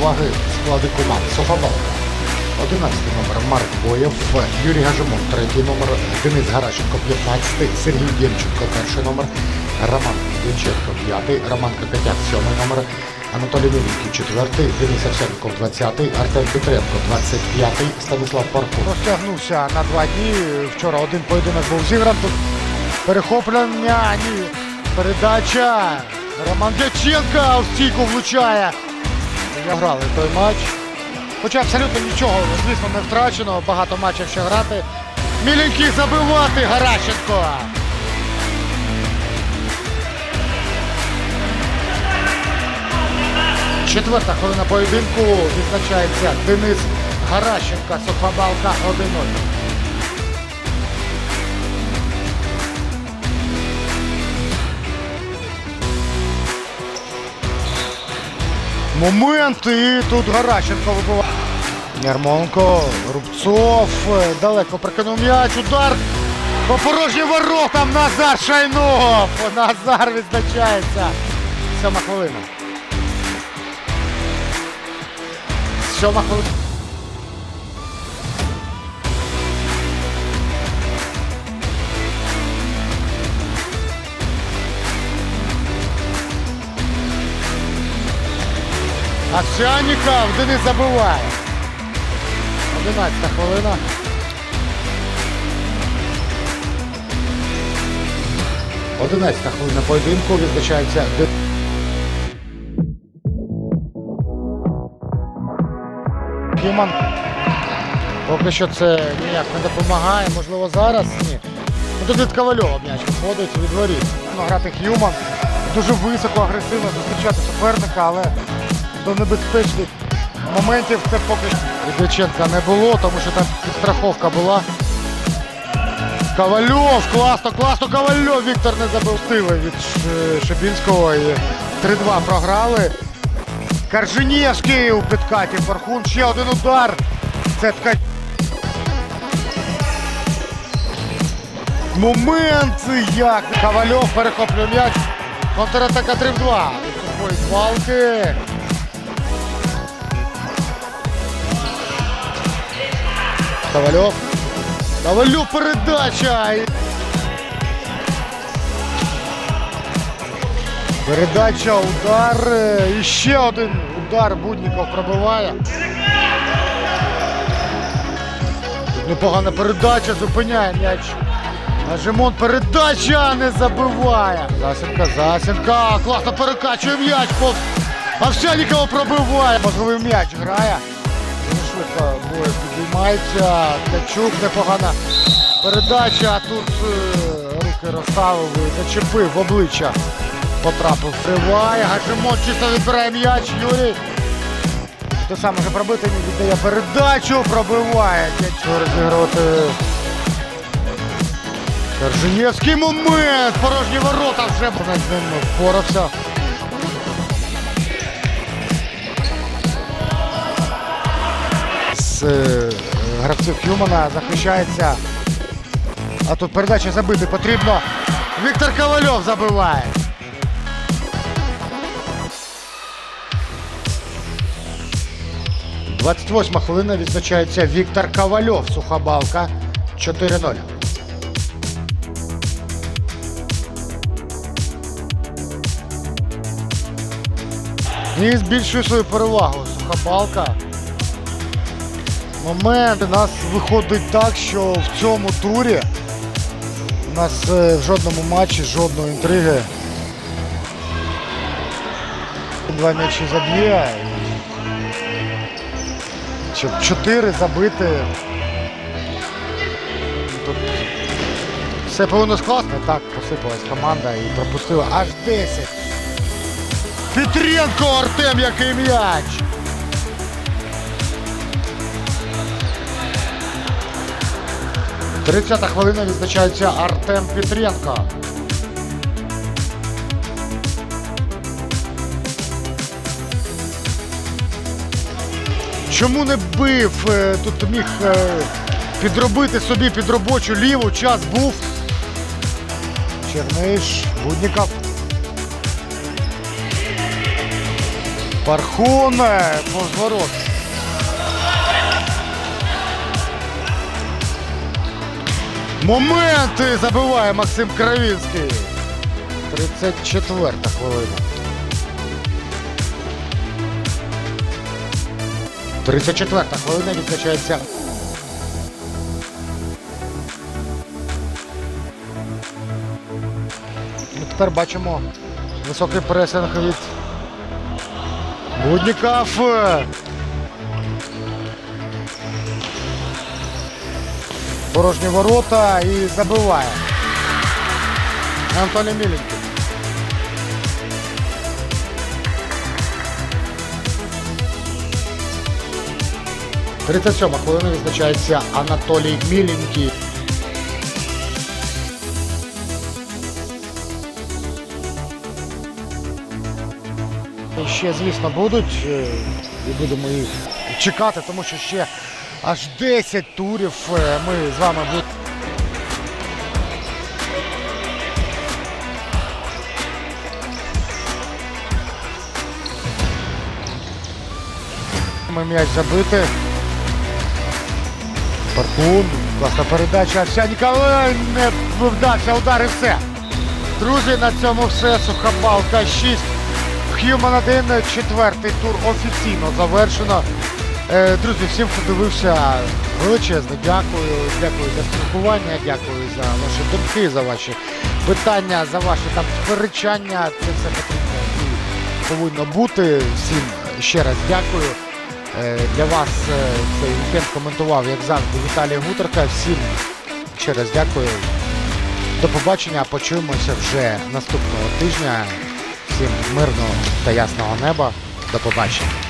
уваги склади команд Софабалка. 11 номер Марк Боєв, Юрій Гажимон, третій номер, Денис Гаращенко, 15, Сергій Дємченко, перший номер, Роман Дяченко, п'ятий, Роман Кокотяк, сьомий номер, Анатолій Новінський, четвертий, Денис Овсянков, 20, Артем Петренко, 25, Станіслав Парков. Розтягнувся на два дні. Вчора один поєдинок був зігран. Тут перехоплення, ні, передача. Роман Дяченко в стійку влучає. Заграли той матч. Хоча абсолютно нічого, звісно, не втрачено. Багато матчів ще грати. Міленький забивати Гаращенко. Четверта хвилина поєдинку відзначається Денис Гаращенко, Софабалка 1-0. Момент і тут Гаращенко вибиває. Ярмонко, Рубцов, е, далеко прикинув м'яч, удар по порожнім воротам Назар Шайнов. Назар відзначається. Сьома хвилина. Сьома хвилина. Овсянников Денис забиває. 11 хвилина. Одинадцята хвилина поєдинку відзначається Де- Кіман. Поки що це ніяк не допомагає, можливо зараз ні. Ну, Тут від Ковальова м'яч виходить від воріт. Ну, грати Х'юман. Дуже високо, агресивно зустрічати суперника, але до небезпечних моментів це поки Дяченка не було, тому що там підстраховка була. Ковальов, класно, класно, Ковальов, Віктор не забив від Шебінського 3-2 програли. Каржинєвський у підкаті, Фархун, ще один удар. Це ткач. Момент як Ковальов перехоплює м'яч. Контратака 3-2. Сухої палки. Ковальов. Ковальов передача. Передача, удар. І один удар Будніков пробиває. Непогана передача, зупиняє м'яч. Нажимон передача не забиває. Засенка, Засенка. Класно перекачує м'яч. Повз Овсянникова пробиває. Можливий м'яч грає. Дуже швидко підіймається. Ткачук непогана передача. Тут е, руки розставив зачепив в обличчя. Потрапив. Триває. Гаджимон чисто відбирає м'яч. Юрій. Те саме вже пробити, не віддає передачу, пробиває. Тячу розігрувати. Коржиєвський момент. Порожні ворота вже з ним впорався. Е, гравців Хюмана захищається. А тут передача забити потрібно. Віктор Ковальов забиває. Двадцять восьма хвилина відзначається Віктор Ковальов. Сухобалка 4-0. І збільшує свою перевагу. Сухобалка. Момент у нас виходить так, що в цьому турі у нас е, в жодному матчі жодної інтриги. Два м'ячі заб'є. Щоб чотири забити. Тут все повинно скласти. Так, посипалась команда і пропустила аж 10. Петренко Артем, який м'яч! Тридцята хвилина відзначається Артем Петренко. Чому не бив? Е, Тут міг е, підробити собі під робочу ліву. Час був. Черниш, Будніков. Пархун, позворот. Моменти забиває Максим Кравінський. 34 хвилина. 34 хвилина відзначається. Ми тепер бачимо високий пресинг від Будніков. Порожні ворота і забиває. Анатолій Міленький. Тридцять сьома хвилина відзначається Анатолій Міленький. Ще, звісно, будуть е, і будемо їх чекати, тому що ще аж 10 турів е, ми з вами будемо. М'яч забити. Паркун. Класна передача. Овсянікова не вдався удар і все. Друзі, на цьому все. Сухобалка 6. Х'юман 1, четвертий тур офіційно завершено. Е, Друзі, всім, хто дивився, величезне дякую. Дякую за спілкування, дякую за ваші думки, за ваші питання, за ваші там сперечання. Це все потрібно і повинно бути. Всім ще раз дякую. Е, Для вас е, цей вікенд коментував, як завжди, Віталій Гутерка. Всім ще раз дякую. До побачення. Почуємося вже наступного тижня. Всім мирного та ясного неба. До побачення.